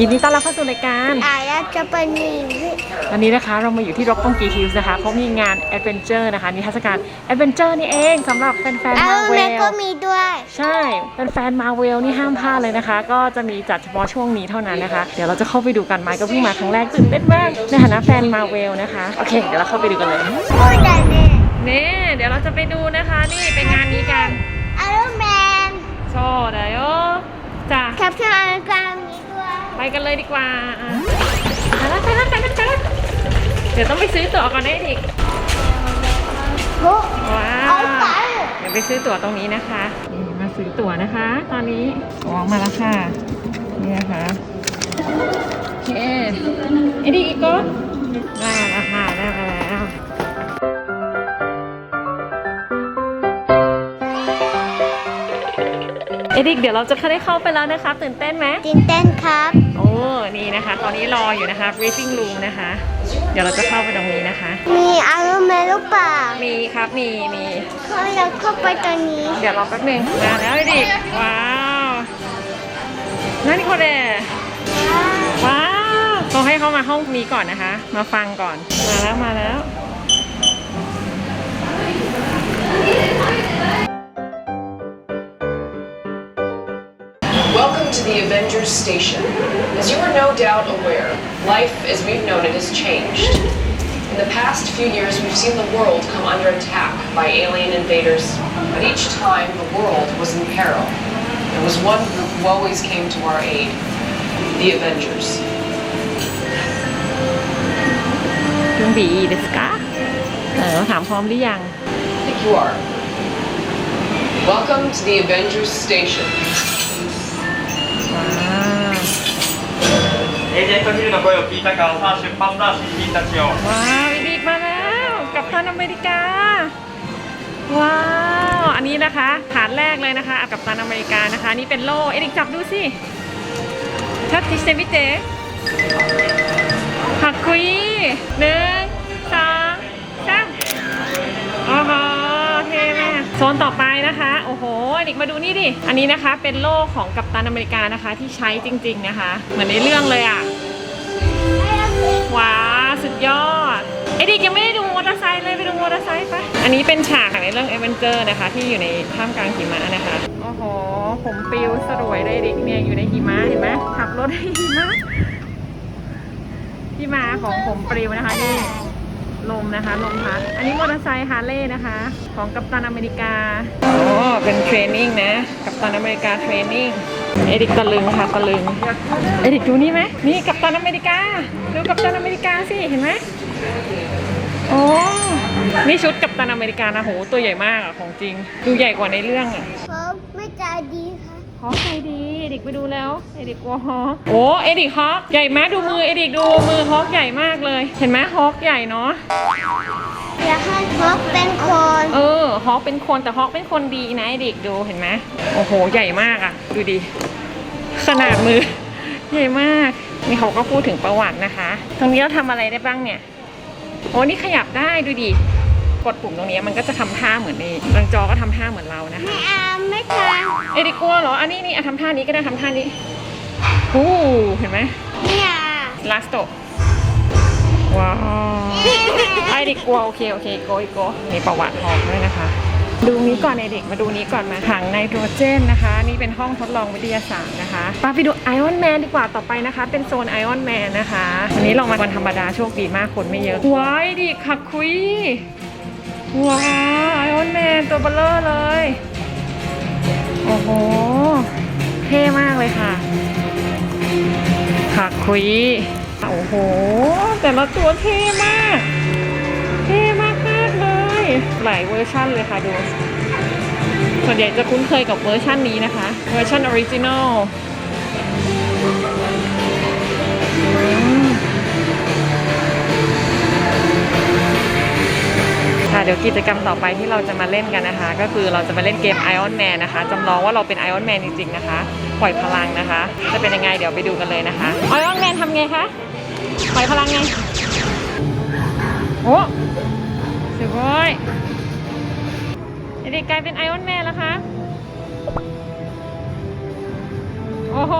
ยินดีต้อนรับเข้าสู่รายการอายาจะเป็นหนีวันนี้นะคะเรามาอยู่ที่ร็อกกงกีฮิลส์นะคะเขามีงานแอดเวนเจอร์นะคะนิทรรศการแอดเวนเจอร์นี่เองสำหรับแฟนๆเอามาเวแม่ลก็มีด้วย ใช่เป็นแฟนมาเวลนี่ห้ามพลาดเลยนะคะ ก็จะมีจัดเฉพาะช่วงนี้เท่านั้นนะคะ เดี๋ยวเราจะเข้าไปดูกันไมค์ก็เพิ่งมาครั้งแรกตื่นเต้นมากในฐานะแฟนมาเวลนะคะโอเคเดี๋ยวเราเข้าไปดูกันเลยพูดแต่เนี่ยนี่เดี๋ยวเราจะไปดูนะคะนี่ไปงานนี้กันไอรอนแมนโชว์เดี๋ยวจ้ะ แคปชั่นอลังการมีด้วย ไปกันเลยดีกว่าอะไปแล้วไปแล้วไปแล้วไปแล้วเดี๋ยวต้องไปซื้อตั๋วก่อนได้อีกโอ้ว้าเอาวไปเดี๋ยวไปซื้อตั๋วตรงนี้นะคะนี่มาซื้อตั๋วนะคะ ตอนนี้ออกมาแล้วค่ะ นี่นะคะโอเคไอ้ดีอีกก็ได้แล้วค่ะได้มาแล้วเอดิกเดี๋ยวเราจะได้เข้าไปแล้วนะคะ ตื่นเต้นไหมตื่นเต้นครับโอ้ นี่นะคะ ตอนนี้รออยู่นะคะ briefing room นะคะ เดี๋ยวเราจะเข้าไปตรงนี้นะคะ มีไอรอนแมนหรือเปล่ามีครับมีมีเขาอยากเข้าไปตรงนี้ เดี๋ยวรอแป๊บหนึงมาแล้วไอ้ดิว้าวนั่นคนเดว้าวต้องให้เขามาห้องนี้ก่อนนะคะ มาฟังก่อนมาแล้วมาแล้ว the Avengers Station. As you are no doubt aware, life as we've known it has changed. In the past few years, we've seen the world come under attack by alien invaders, but each time the world was in peril. There was one group who always came to our aid the Avengers. จุงบีเดสกาเออถามพร้อมหรือยัง I think you are. Welcome to the Avengers Station. エージェントヒルの声を聞いたかさあ出発だ新人たちよ ว้าวอีดิกมาแล้ว กับตันอเมริกา ว้าว อันนี้นะคะฐานแรกเลยนะคะ กับตันอเมริกานะคะ นี่เป็นโล่เอดิกจับดูสิชัดทิสเตมิเตหักคุยหนึ่ง โซนต่อไปนะคะ โอ้โหเอดิกมาดูนี่ดิ อันนี้นะคะเป็นโล่ของกัปตันอเมริกานะคะที่ใช้จริง ๆนะคะ เหมือนในเรื่องเลยอะ ว้าสุดยอดไอเด็กยังไม่ได้ดูมอเตอร์ไซค์เลยไปดูมอเตอร์ไซค์ปอันนี้เป็นฉากในเรื่องเอเวนเจอร์นะคะ ที่อยู่ในท่ามกลางหิมะนะคะ โอ้โห ผมปิวสรวยเลยเด็กเนี่ยอยู่ในหิมะเห็นไหมขับรถในหิมะที่มาของผมปลิวนะคะนี่ ลมนะคะลมพัดอันนี้มอเตอร์ไซค์ฮาร์เลย์นะคะ ของกัปตันอเมริกาอ๋อเป็นเทรนนิ่งนะ กัปตันอเมริกาเทรนนิ่งเอดิกตะลึงค่ะตะลึงเอดิกดูนี่ไหมนี่กัปตันอเมริกาดูกัปตันอเมริกาสิเห็นไหมโอ้นี่ชุดกัปตันอเมริกานะโหตัวใหญ่มากอะของจริง ดูใหญ่กว่าในเรื่องอะ ดีค่ะฮอกใจดีเอดิกไปดูแล้ว เอดิกกลัวฮอกโอ้เอดิกฮอกใหญ่ไหมดูมือเอดิกดูมือฮอกใหญ่มากเลย เห็นไหมฮอกใหญ่เนาะ อยากให้เขาเป็นคนเออฮอกเป็นคนแต่ฮอกเป็นคนดีนะเอดิกดูเห็นไหมโอ้โหใหญ่มากอะดูดิขนาดมือ ใหญ่มากนี่เขาก็พูดถึงประวัตินะคะ ตรงนี้เราทำอะไรได้บ้างเนี่ย โอ้นี่ขยับได้ดูดิ กดปุ่มตรงนี้มันก็จะทำท่าเหมือนในบางจอก็ทำท่าเหมือนเรานะคะไม่เอาไม่ทเอดิกลัวเหรออันนี้นี่อะทำท่านี้ก็ได้ทำท่านี้ฮู้เห็นไหมำไม่เอาลาสโตว้าวไอเด็กกลัวโอเคโอเคโกยโกมีประวัติหอมด้วยนะคะ ดูนี้ก่อนไอเด็กมาดูนี้ก่อนมาถังไนโตรเจนนะคะ นี่เป็นห้องทดลองวิทยาศาสตร์นะคะป้าไปดูไอออนแมนดีกว่าต่อไปนะคะ เป็นโซนไอออนแมนนะคะ วันนี้เรามาวันธรรมดาโชคดีมากคนไม่เยอะว้ายดิขักคุย ว้าวไอออนแมนตัวเบลเลอร์เลย โอ้โห เท่มากเลยค่ะขักคุยโอ้โห แต่ละตัวเท่มาก เท่มากมากเลย หลายเวอร์ชั่นเลยค่ะดู ส่วนใหญ่จะคุ้นเคยกับเวอร์ชันนี้นะคะ เวอร์ชันออริจินอล ค่ะเดี๋ยวกิจกรรมต่อไปที่เราจะมาเล่นกันนะคะ ก็คือเราจะมาเล่นเกม Iron Man นะคะจำลองว่าเราเป็น Iron Man จริงๆนะคะ ปล่อยพลังนะคะ จะเป็นยังไงเดี๋ยวไปดูกันเลยนะคะ Iron Man ทำไงคะ ปล่อยพลังไง โอ้สวยเด็กๆกลายเป็นไอออนแมนแล้วคะโอ้โห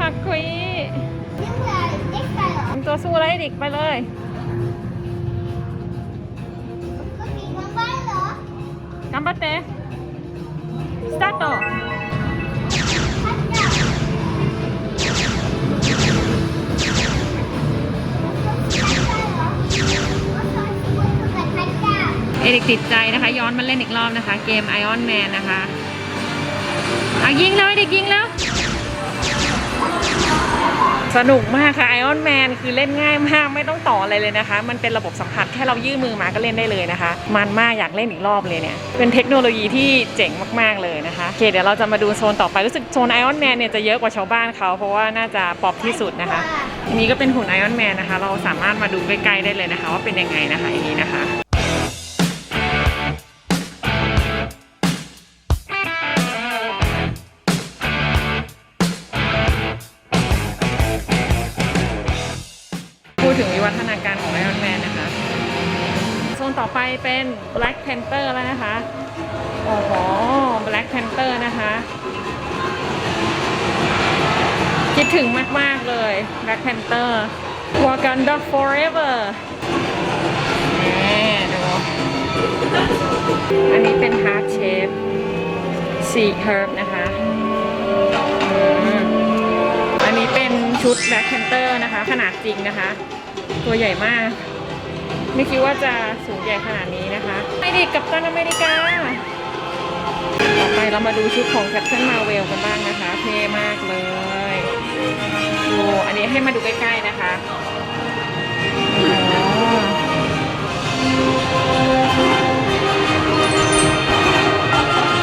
ขักคุยต่อสู้แล้วไอเด็กไปเลย กัมบัตเตสตาร์ทพัดจับเอริกติดใจนะคะ ย้อนมาเล่นอีกรอบนะคะ เกม Iron Man นะคะอะยิงเลยเด็กยิงแล้ว สนุกมากค่ะ Iron Man คือเล่นง่ายมากไม่ต้องต่ออะไรเลยนะคะ มันเป็นระบบสัมผัสแค่เรายื่นมือมาก็เล่นได้เลยนะคะ มันมากอยากเล่นอีกรอบเลยเนี่ยเป็นเทคโนโลยีที่เจ๋งมากๆเลยนะคะโอเคเดี๋ยวเราจะมาดูโซนต่อไปรู้สึกโซน Iron Man เนี่ยจะเยอะกว่าชาวบ้านเขาเพราะว่าน่าจะป๊อปที่สุดนะคะอันนี้ก็เป็นหุ่น Iron Man นะคะ เราสามารถมาดูใกล้ๆได้เลยนะคะ ว่าเป็นยังไงนะคะอย่างนี้นะคะ เป็น Black Panther แล้วนะคะ โอ้โห Black Panther นะคะ คิดถึงมาก ๆ เลย Black Panther Wakanda Forever นี่ดู อันนี้เป็น Heart Shape Sea Herb นะคะอืมอันนี้เป็นชุด Black Panther นะคะ ขนาดจริงนะคะ ตัวใหญ่มาก ไม่คิดว่าจะสูงใหญ่ขนาดนี้นะคะไอเด็กกับตันอเมริกา ต่อไปเรามาดูชุดของ Captain Marvel กันบ้างนะคะ เท่มากเลยดูอันนี้ให้มาดูใกล้ๆนะคะ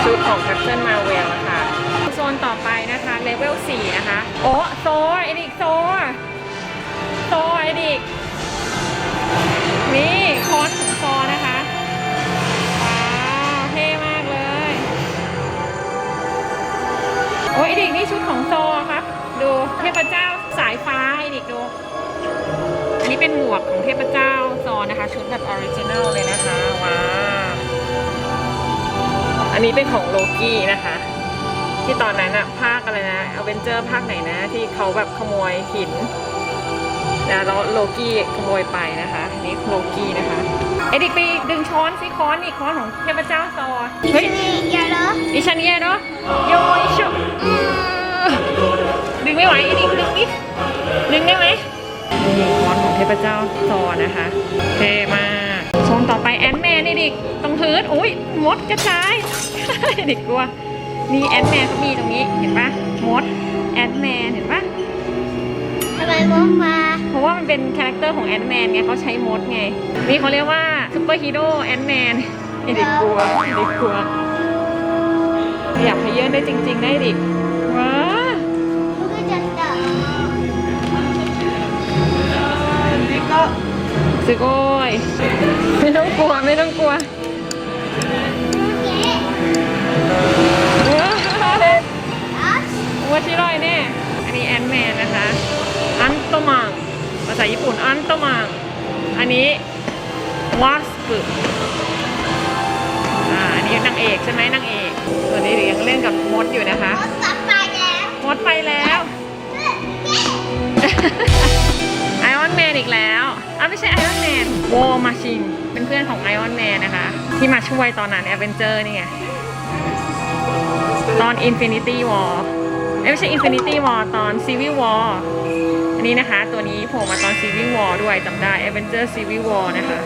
ชุดของ Captain Marvel นะคะโซนต่อไปนะคะเลเวล4นะคะ โอ้โซ โอ้ยไอดิกนี่ชุดของโซครับ ดูเทพเจ้าสายฟ้าไอดิกดู อันนี้เป็นหมวกของเทพเจ้าโซนะคะ ชุดแบบออริจินัลเลยนะคะว้าอันนี้เป็นของโลกี้นะคะ ที่ตอนนั้นอะภาคอะไรนะอเวนเจอร์ภาคไหนนะ ที่เขาแบบขโมยหิน นะแล้วโลกี้ขโมยไปนะคะอันนี่โลกี้นะคะเอดิกไปดึงช้อนสิค้อนอีกค้อนของเทพเจ้าซอเฮ้ยนี่อย่าเหรอดิฉันเย่เนาะโยยชุบอือดึงไม่ไหวเอดิกดึงดิดึงได้ไหมนี่ค้อนของเทพเจ้าซอนะคะเท่มากโซนต่อไปแอนแมนเอดิกตรงพื้นอุ้ยมดกระจาย เอดิกกลัวนี่แอนแมนเขามีตรงนี้เห็นปะมดแอนแมนเห็นปะทำไมมองมา เพราะว่ามันเป็นคาแรคเตอร์ของแอนแมนไงเขาใช้มดไง นี่เขาเรียกว่าซูเปอร์ฮีโร่แอนแมนเด็กกลัวเด็กกลัวอยากขยื่นได้จริง ๆ ได้ดิว้าลูกก็จะต่อสึกโอ้ยไม่ต้องกลัวไม่ต้องกลัวเจ๊ว้าอ๋อวัชิรอยแน่ อันนี้แอนแมนนะคะ อันโตมังภา ษาญี่ปุ่นอันโตมังอันนี้วาสปุอ่า อันนี้นางเอกใช่ไหมนางเอกส่วนนี้เดี๋ยวยังเล่นกับมดอยู่นะคะรถกลับไปแล้วมดไปแล้วไอออนแมนอีกแล้วอ้าวไม่ใช่ไอออนแมนวอลมาชินเป็นเพื่อนของไอออนแมนนะคะ ที่มาช่วยตอนนั้นแอเวนเจอร์นี่ไงตอน Infinity War เอ้ยไม่ใช่ Infinity War ตอน Civil War อันนี้นะคะ ตัวนี้โผล่มาตอน Civil War ด้วยจำได้ Avenger Civil War นะคะ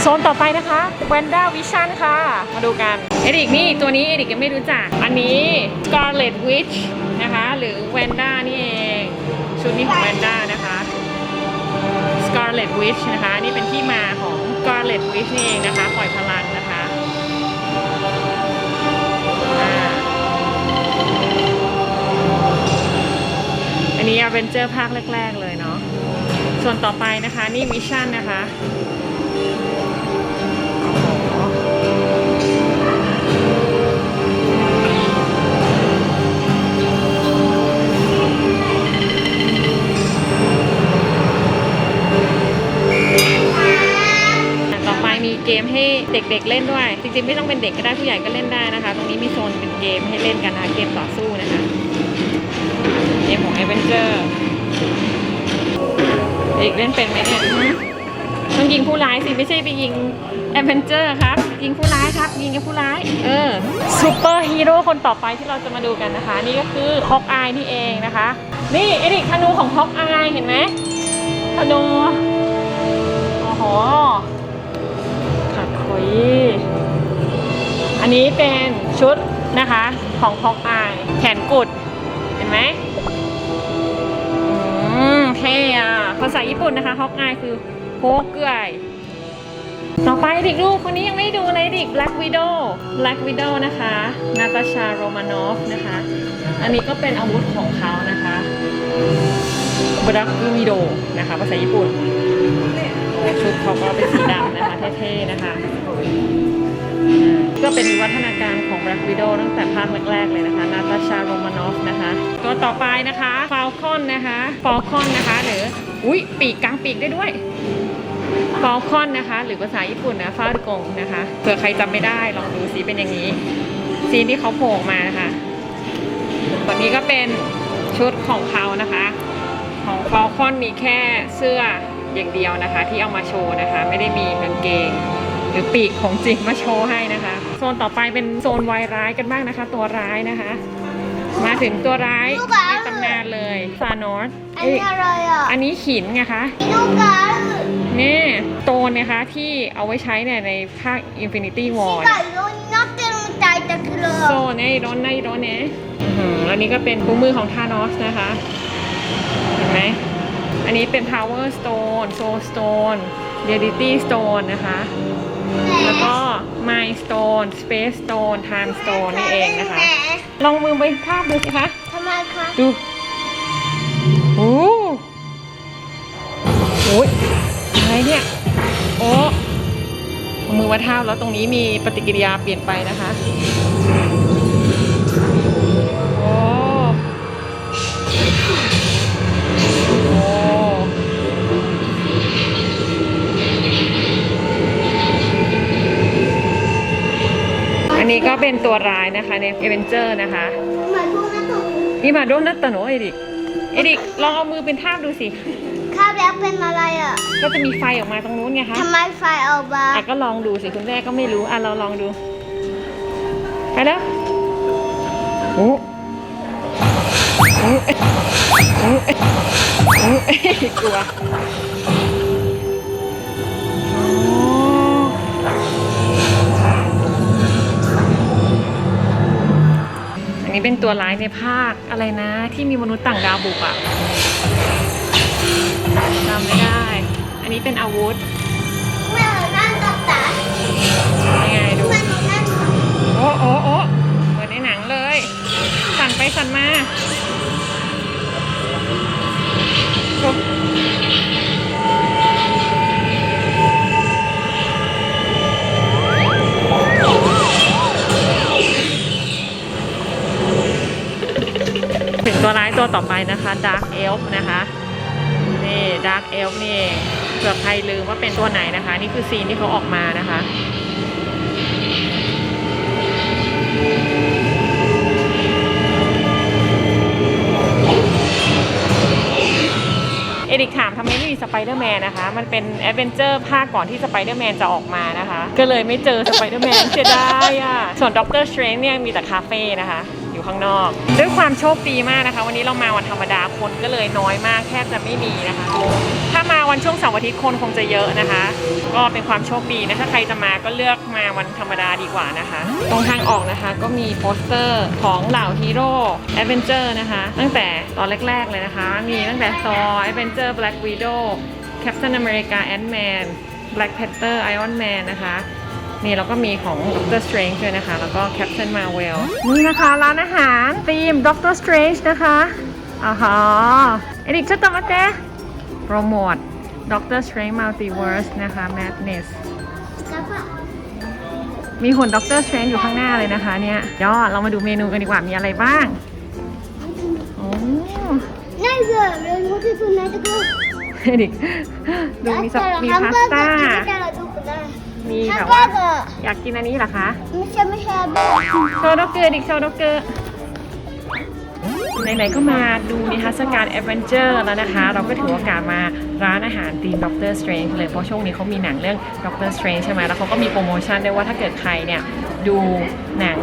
โซนต่อไปนะคะ Wanda Vision ค่ะ มาดูกัน เอริกนี่ตัวนี้เอริกยังไม่รู้จัก อันนี้ Scarlet Witch นะคะ หรือ Wanda นี่เอง ชุดนี้ของ Wanda นะคะ Scarlet Witch นะคะ นี่เป็นที่มาของ Scarlet Witch นี่เองนะคะ ปล่อยพลัง นนี้ a v e n g e r ภาคแรก ๆ เลยเนาะ ส่วนต่อไปนะคะ นี่วิชชั่นนะคะโอ้โหต่อไปมีเกมให้เด็กๆเล่นด้วย จริงๆไม่ต้องเป็นเด็กก็ได้ผู้ใหญ่ก็เล่นได้นะคะ ตรงนี้มีโซนเป็นเกมให้เล่นกันนะเกมต่อสู้ เกมของ a v e n g e r เด็กเล่นเป็นไหมเนี่ยต้องยิงผู้ร้ายสิไม่ใช่ไปยิงแอดเวนเจอร์ครับ ยิงผู้ร้ายครับ ยิงกับผู้ร้าย เออซูเปอร์ฮีโร่คนต่อไปที่เราจะมาดูกันนะคะ นี่ก็คือฮอกอายนี่เองนะคะ นี่เอริกธนูของฮอกอายเห็นไหมธนูโอ้โหขัดคุยอันนี้เป็นชุดนะคะของฮอกอายแขนกุดเห็นไหม เท่อะภาษาญี่ปุ่นนะคะฮอกอายคือโฮกเกยต่อไปเด็กลูกคนนี้ยังไม่ดูเลยเด็ก Black Widow Black Widow นะคะนาตาชาโรมานอฟนะคะ อันนี้ก็เป็นอาวุธของเขานะคะ Black Widow นะคะภาษาญี่ปุ่นชุดเขาก็เป็นสีดำนะคะเท่ๆนะคะก็เป็นวิวัฒนาการของ Black Widow ตั้งแต่ภาคแรกๆเลยนะคะนาตาชาโรมานอฟนะคะ ตัวต่อไปนะคะ Falcon นะคะ Falcon นะคะหรืออุ้ยปีกกลางปีกได้ด้วยฟอลคอนนะคะ หรือภาษาญี่ปุ่นนะฟาดกงนะคะเผื่อใครจำไม่ได้ลองดูซีเป็นอย่างนี้ซีนที่เขาโผล่มานะคะตอนนี้ก็เป็นชุดของเขานะคะ ของฟอลคอนมีแค่เสื้ออย่างเดียวนะคะ ที่เอามาโชว์นะคะ ไม่ได้มีกางเกงหรือปีกของจริงมาโชว์ให้นะคะ โซนต่อไปเป็นโซนวายร้ายกันบ้างนะคะ ตัวร้ายนะคะ มาถึงตัวร้ายำนานเลยซานอสอันนี้อะไรอะอันนี้หินไงคะลูกกานี่โตนนะคะที่เอาไว้ใช้เนี่ยในภาค Infinity War โซนไอร้อนไอร้อนเนี่ยอันนี้ก็เป็นคู่มือของทานอสนะคะ เห็นไหม อันนี้เป็น Power Stone Soul Stone Reality Stone นะคะ แล้วก็ Mind Stone Space Stone Time Stone นี่เองนะคะ ลองมือไปภาพดูสิคะ ทำไมคะดูโอ้โหอะไรเนี่ยโอ้เอมือมาท้าแล้วตรงนี้มีปฏิกิริยาเปลี่ยนไปนะคะโอ้โอ้อันนี้ก็เป็นตัวร้ายนะคะในเอเวนเจอร์นะคะ ถูกนี่มาโดนัตโนเอริกเอริกลองเอามือเป็นทาบดูสิข้าบแล้วเป็นอะไรอะก็จะมีไฟออกมาตรงนู้นไงคะทำไมไฟออกมาอะก็ลองดูสิคุณแม่ก็ไม่รู้อะเราลองดูไปแล้วโอ้โอ้เอ๊ะโอ้เอ๊ะโอ้เอ๊ะกลัว นนี้เป็นตัวร้ายในภาคอะไรนะ ที่มีมนุษย์ต่างดาวบุกอะจำไม่ได้ อันนี้เป็นอาวุธเมื่อนั่นตับตายังไงดูเมื่อนั่นโอ้โอ้โอ้เหมือนในหนังเลย สั่นไปสั่นมา ตัวร้ายตัวต่อไปนะคะ Dark Elf นะคะนี่ Dark Elf นี่เองเผื่อใครลืมว่าเป็นตัวไหนนะคะ นี่คือซีนที่เขาออกมานะคะเอริกถามทำไมไม่มีสไปเดอร์แมนนะคะ มันเป็นแอดเวนเจอร์ภาคก่อนที่สไปเดอร์แมนจะออกมานะคะ ก็เลยไม่เจอสไปเดอร์แมนเสียดายอะ ส่วนด็อกเตอร์สเตรนเนี่ยมีแต่คาเฟ่นะคะ ข้างนอก ด้วยความโชคดีมากนะคะ วันนี้เรามาวันธรรมดาคนก็เลยน้อยมากแทบจะไม่มีนะคะ ถ้ามาวันช่วงเสาร์อาทิตย์คนคงจะเยอะนะคะ ก็เป็นความโชคดีนะถ้าใครจะมาก็เลือกมาวันธรรมดาดีกว่านะคะ ตรงทางออกนะคะก็มีโปสเตอร์ของเหล่าฮีโร่แอดเวนเจอร์นะคะ ตั้งแต่ตอนแรก ๆ เลยนะคะ มีตั้งแต่ซอแอดเวนเจอร์แบล็กวีโดแคปตันอเมริกาแอนด์แมนแบล็กแพนเตอร์ไอออนแมนนะคะ นี่เราก็มีของ Doctor Strange ด้วยนะคะ แล้วก็ Captain Marvel นี่นะคะร้านอาหารธีม Doctor Strange นะคะอ๋อฮะเอริกชอบตมาเต้โปรโมท Doctor Strange Multiverse นะคะ Madness มีหุ่นด็อกเตอร์สเตรนอยู่ข้างหน้าเลยนะคะเนี่ยย่อเรามาดูเมนูกันดีกว่ามีอะไรบ้างโอ้น่าเบื่อเลยมุกที่สุดในตะกร้าเด็กดูมีสับมีพาสต้า มีแบบว่า อยากกินอันนี้เหรอคะ ไม่ใช่ไม่ใช่เบอร์โชว์ด็อกเกอร์อีกโชว์ด็อกเกอร์ไหนๆก็มาดูนิทรรศการแอดเวนเจอร์แล้วนะคะ เราก็ถือโอกาสมาร้านอาหารทีมด็อกเตอร์สเตรนจ์เลย เพราะช่วงนี้เขามีหนังเรื่องด็อกเตอร์สเตรนจ์ใช่ไหมแล้วเขาก็มีโปรโมชั่นด้วยว่าถ้าเกิดใครเนี่ย ดูหนัง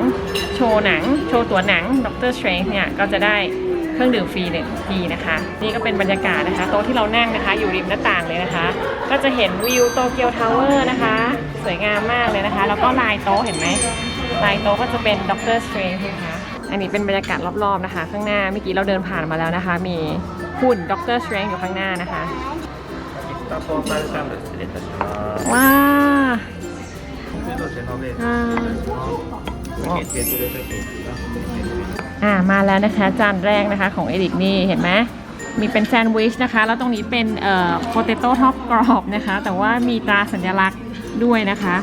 โชว์หนัง โชว์ตัวหนังด็อกเตอร์สเตรนจ์เนี่ย ก็จะได้เครื่องดื่มฟรีหนึ่งฟรีนะคะ นี่ก็เป็นบรรยากาศนะคะ โต๊ะที่เรานั่งนะคะ อยู่ริมหน้าต่างเลยนะคะ ก็จะเห็นวิวโตเกียวทาวเวอร์นะคะ สวยงามมากเลยนะคะ แล้วก็ลายโต๊ะเห็นไหมลายโต๊ะก็จะเป็นด็อกเตอร์สเตรนนะคะอันนี้เป็นบรรยากาศรอบๆนะคะ ข้างหน้าเมื่อกี้เราเดินผ่านมาแล้วนะคะ มีหุ่นด็อกเตอร์สเตรนอยู่ข้างหน้านะคะว้าอามาแล้วนะคะ จานแรกนะคะของเอดิกนี่เห็นไหมมีเป็นแซนด์วิชนะคะ แล้วตรงนี้เป็นเอ่อโปเตโต้ท็อปกรอบนะคะ แต่ว่ามีตราสัญลักษณ ด้วยนะคะ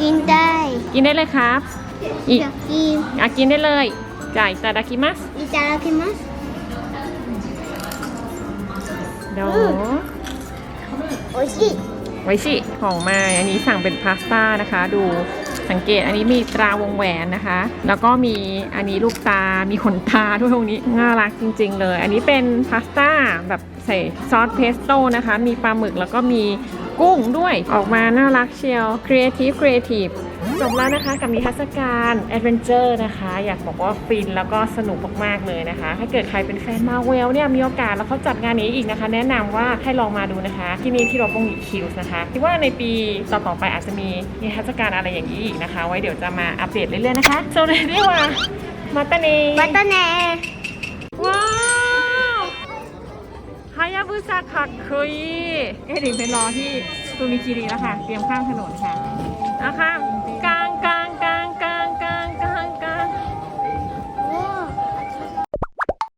กินได้ กินได้เลยครับอี อยากกิน อ่ะกินได้เลยจ่ายตาดากิมัส いただきます เดี๋ยว 美味しい ไว้สิของมาอันนี้สั่งเป็นพาสต้านะคะ ดูสังเกตอันนี้มีตราวงแหวนนะคะ แล้วก็มีอันนี้ลูกตา มีขนตาด้วยตรงนี้น่ารักจริง ๆ เลย อันนี้เป็นพาสต้าแบบใส่ซอสเพสโต้นะคะ มีปลาหมึกแล้วก็มี กุ้งด้วย ออกมาน่ารักเชียว Creative Creative จบแล้วนะคะกับนิทรรศการ adventure นะคะ อยากบอกว่าฟินแล้วก็สนุกมากๆเลยนะคะ ถ้าเกิดใครเป็นแฟนมาเวลเนี่ยมีโอกาสแล้วเขาจัดงานนี้อีกนะคะ แนะนำว่าให้ลองมาดูนะคะ ที่นี่ที่โรบงอีคิวส์นะคะคิดว่าในปีต่อๆไปอาจจะมีนิทรรศการอะไรอย่างนี้อีกนะคะ ไว้เดี๋ยวจะมาอัปเดตเรื่อยๆนะคะโซเลยเรียว่ามาตาเนมาตาเน ฮายาบุสะคักคุยเอ๊ะเดี๋ยวไปรอที่ซูมิคิริแล้วค่ะ เตรียมข้ามถนนค่ะเอาข้าม